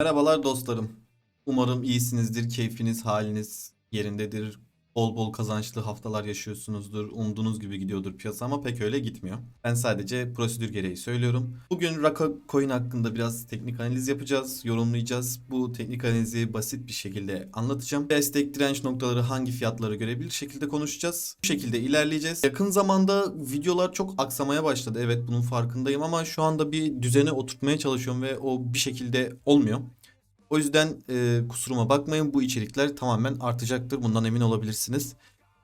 Merhabalar dostlarım. Umarım iyisinizdir, keyfiniz, haliniz yerindedir. Bol bol kazançlı haftalar yaşıyorsunuzdur. Umduğunuz gibi gidiyordur piyasa ama pek öyle gitmiyor. Ben sadece prosedür gereği söylüyorum. Bugün Raka Coin hakkında biraz teknik analiz yapacağız, yorumlayacağız. Bu teknik analizi basit bir şekilde anlatacağım. Destek direnç noktaları hangi fiyatları görebilir şekilde konuşacağız. Bu şekilde ilerleyeceğiz. Yakın zamanda videolar çok aksamaya başladı. Evet bunun farkındayım ama şu anda bir düzene oturtmaya çalışıyorum ve o bir şekilde olmuyor. O yüzden e, kusuruma bakmayın bu içerikler tamamen artacaktır. Bundan emin olabilirsiniz.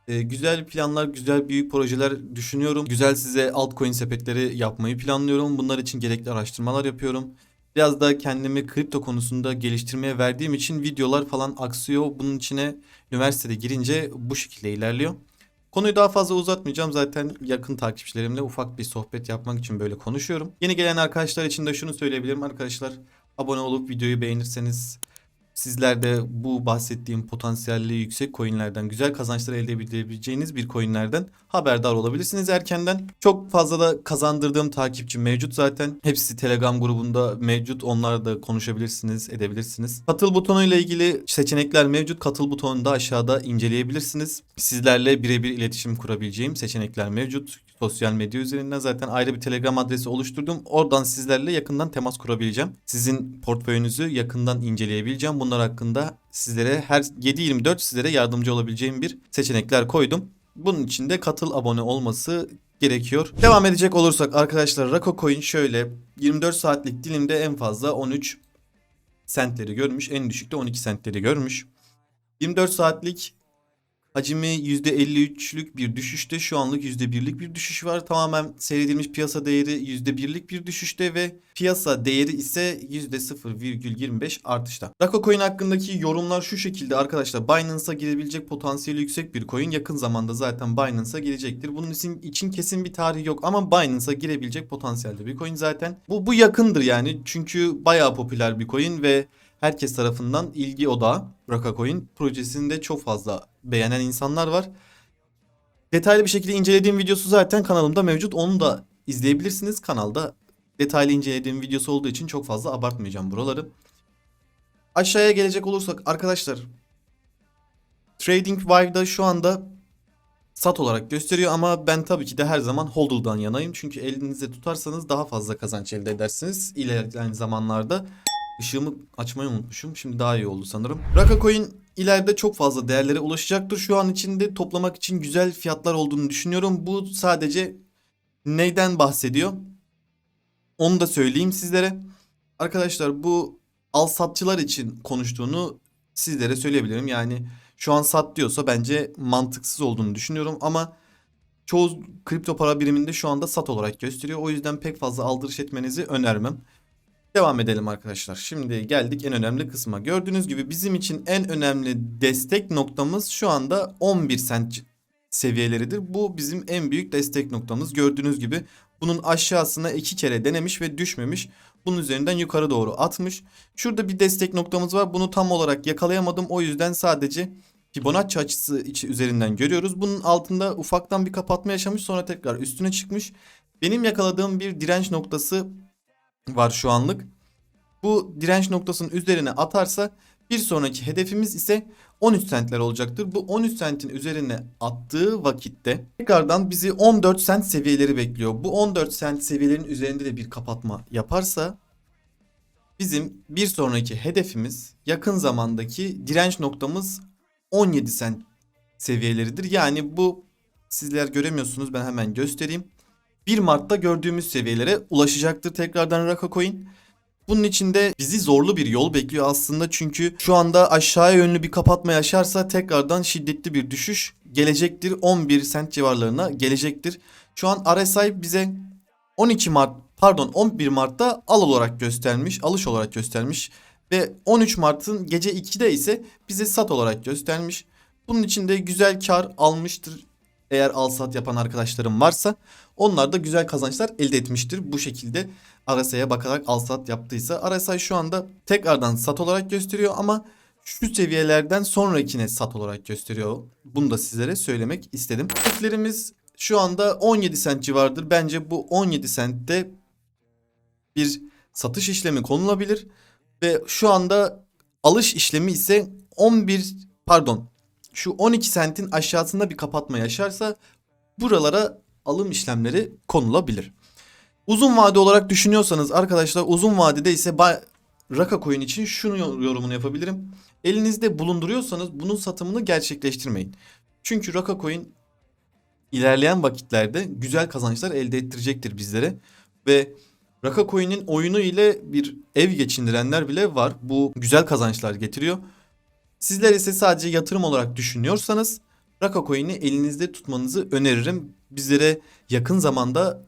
E, güzel planlar, güzel büyük projeler düşünüyorum. Güzel size altcoin sepetleri yapmayı planlıyorum. Bunlar için gerekli araştırmalar yapıyorum. Biraz da kendimi kripto konusunda geliştirmeye verdiğim için videolar falan aksıyor. Bunun içine üniversitede girince bu şekilde ilerliyor. Konuyu daha fazla uzatmayacağım. Zaten yakın takipçilerimle ufak bir sohbet yapmak için böyle konuşuyorum. Yeni gelen arkadaşlar için de şunu söyleyebilirim arkadaşlar. Abone olup videoyu beğenirseniz sizler de bu bahsettiğim potansiyelli yüksek coinlerden güzel kazançlar elde edebileceğiniz bir coinlerden haberdar olabilirsiniz erkenden. Çok fazla da kazandırdığım takipçi mevcut zaten. Hepsi Telegram grubunda mevcut. Onlarla da konuşabilirsiniz, edebilirsiniz. Katıl butonuyla ilgili seçenekler mevcut. Katıl butonunu da aşağıda inceleyebilirsiniz. Sizlerle birebir iletişim kurabileceğim seçenekler mevcut. Sosyal medya üzerinden zaten ayrı bir Telegram adresi oluşturdum. Oradan sizlerle yakından temas kurabileceğim. Sizin portföyünüzü yakından inceleyebileceğim. Bunlar hakkında sizlere her 7-24 sizlere yardımcı olabileceğim bir seçenekler koydum. Bunun için de katıl abone olması gerekiyor. Devam edecek olursak arkadaşlar Rako Coin şöyle 24 saatlik dilimde en fazla 13 sentleri görmüş. En düşükte 12 sentleri görmüş. 24 saatlik Hacmi %53'lük bir düşüşte şu anlık %1'lik bir düşüş var. Tamamen seyredilmiş piyasa değeri %1'lik bir düşüşte ve piyasa değeri ise %0,25 artışta. Rako Coin hakkındaki yorumlar şu şekilde arkadaşlar. Binance'a girebilecek potansiyeli yüksek bir coin yakın zamanda zaten Binance'a girecektir. Bunun için, için kesin bir tarih yok ama Binance'a girebilecek potansiyelde bir coin zaten. Bu, bu yakındır yani çünkü bayağı popüler bir coin ve herkes tarafından ilgi odağı. Raka Coin projesinde çok fazla beğenen insanlar var. Detaylı bir şekilde incelediğim videosu zaten kanalımda mevcut. Onu da izleyebilirsiniz. Kanalda detaylı incelediğim videosu olduğu için çok fazla abartmayacağım buraları. Aşağıya gelecek olursak arkadaşlar Trading Vive'da şu anda sat olarak gösteriyor ama ben tabii ki de her zaman hodl'dan yanayım. Çünkü elinizde tutarsanız daha fazla kazanç elde edersiniz ilerleyen zamanlarda. Işığımı açmayı unutmuşum. Şimdi daha iyi oldu sanırım. Raka Coin ileride çok fazla değerlere ulaşacaktır. Şu an içinde toplamak için güzel fiyatlar olduğunu düşünüyorum. Bu sadece neyden bahsediyor? Onu da söyleyeyim sizlere. Arkadaşlar bu al satçılar için konuştuğunu sizlere söyleyebilirim. Yani şu an sat diyorsa bence mantıksız olduğunu düşünüyorum ama çoğu kripto para biriminde şu anda sat olarak gösteriyor. O yüzden pek fazla aldırış etmenizi önermem. Devam edelim arkadaşlar. Şimdi geldik en önemli kısma. Gördüğünüz gibi bizim için en önemli destek noktamız şu anda 11 sent seviyeleridir. Bu bizim en büyük destek noktamız. Gördüğünüz gibi bunun aşağısına iki kere denemiş ve düşmemiş. Bunun üzerinden yukarı doğru atmış. Şurada bir destek noktamız var. Bunu tam olarak yakalayamadım. O yüzden sadece Fibonacci açısı içi üzerinden görüyoruz. Bunun altında ufaktan bir kapatma yaşamış sonra tekrar üstüne çıkmış. Benim yakaladığım bir direnç noktası var şu anlık. Bu direnç noktasının üzerine atarsa bir sonraki hedefimiz ise 13 centler olacaktır. Bu 13 centin üzerine attığı vakitte tekrardan bizi 14 cent seviyeleri bekliyor. Bu 14 cent seviyelerin üzerinde de bir kapatma yaparsa bizim bir sonraki hedefimiz yakın zamandaki direnç noktamız 17 cent seviyeleridir. Yani bu sizler göremiyorsunuz ben hemen göstereyim. 1 Mart'ta gördüğümüz seviyelere ulaşacaktır tekrardan Raka Coin. Bunun içinde bizi zorlu bir yol bekliyor aslında çünkü şu anda aşağıya yönlü bir kapatma yaşarsa tekrardan şiddetli bir düşüş gelecektir. 11 sent civarlarına gelecektir. Şu an RSI bize 12 Mart pardon 11 Mart'ta al olarak göstermiş, alış olarak göstermiş ve 13 Mart'ın gece 2'de ise bize sat olarak göstermiş. Bunun için de güzel kar almıştır eğer al sat yapan arkadaşlarım varsa onlar da güzel kazançlar elde etmiştir. Bu şekilde RSI'ye bakarak al sat yaptıysa RSI şu anda tekrardan sat olarak gösteriyor ama şu seviyelerden sonrakine sat olarak gösteriyor. Bunu da sizlere söylemek istedim. Hedeflerimiz şu anda 17 sent civardır. Bence bu 17 sentte bir satış işlemi konulabilir Ve şu anda alış işlemi ise 11 pardon şu 12 sentin aşağısında bir kapatma yaşarsa buralara alım işlemleri konulabilir. Uzun vade olarak düşünüyorsanız arkadaşlar uzun vadede ise Raka Coin için şunu yorumunu yapabilirim. Elinizde bulunduruyorsanız bunun satımını gerçekleştirmeyin. Çünkü Raka Coin ilerleyen vakitlerde güzel kazançlar elde ettirecektir bizlere. Ve Raka Coin'in oyunu ile bir ev geçindirenler bile var. Bu güzel kazançlar getiriyor. Sizler ise sadece yatırım olarak düşünüyorsanız Raka Coin'i elinizde tutmanızı öneririm. Bizlere yakın zamanda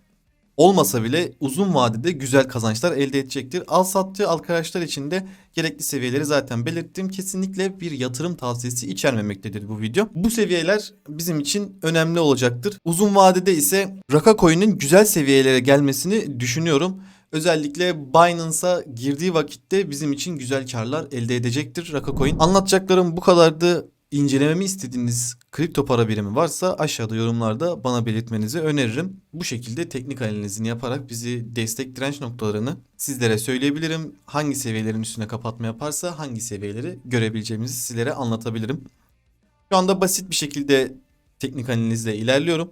olmasa bile uzun vadede güzel kazançlar elde edecektir. Al sattığı arkadaşlar için de gerekli seviyeleri zaten belirttim. Kesinlikle bir yatırım tavsiyesi içermemektedir bu video. Bu seviyeler bizim için önemli olacaktır. Uzun vadede ise Raka Coin'in güzel seviyelere gelmesini düşünüyorum. Özellikle Binance'a girdiği vakitte bizim için güzel karlar elde edecektir Raka Coin. Anlatacaklarım bu kadardı. İncelememi istediğiniz kripto para birimi varsa aşağıda yorumlarda bana belirtmenizi öneririm. Bu şekilde teknik analizini yaparak bizi destek direnç noktalarını sizlere söyleyebilirim. Hangi seviyelerin üstüne kapatma yaparsa hangi seviyeleri görebileceğimizi sizlere anlatabilirim. Şu anda basit bir şekilde teknik analizle ilerliyorum.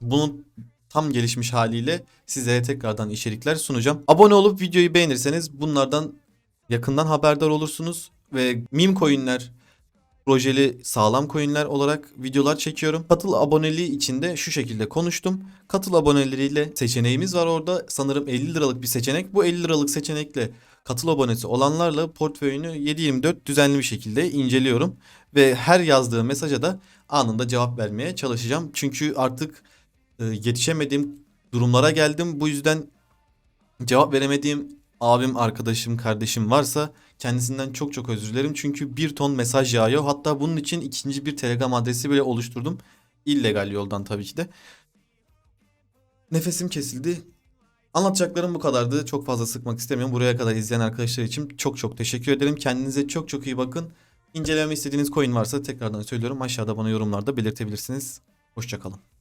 Bunun tam gelişmiş haliyle sizlere tekrardan içerikler sunacağım. Abone olup videoyu beğenirseniz bunlardan yakından haberdar olursunuz ve meme coinler, projeli sağlam coinler olarak videolar çekiyorum. Katıl aboneliği için de şu şekilde konuştum. Katıl aboneleriyle seçeneğimiz var orada. Sanırım 50 liralık bir seçenek. Bu 50 liralık seçenekle katıl abonesi olanlarla portföyünü 7/24 düzenli bir şekilde inceliyorum. Ve her yazdığı mesaja da anında cevap vermeye çalışacağım. Çünkü artık e, yetişemediğim durumlara geldim. Bu yüzden cevap veremediğim abim, arkadaşım, kardeşim varsa kendisinden çok çok özür dilerim. Çünkü bir ton mesaj yağıyor. Hatta bunun için ikinci bir Telegram adresi bile oluşturdum. İllegal yoldan tabii ki de. Nefesim kesildi. Anlatacaklarım bu kadardı. Çok fazla sıkmak istemiyorum. Buraya kadar izleyen arkadaşlar için çok çok teşekkür ederim. Kendinize çok çok iyi bakın. İnceleme istediğiniz coin varsa tekrardan söylüyorum. Aşağıda bana yorumlarda belirtebilirsiniz. Hoşçakalın.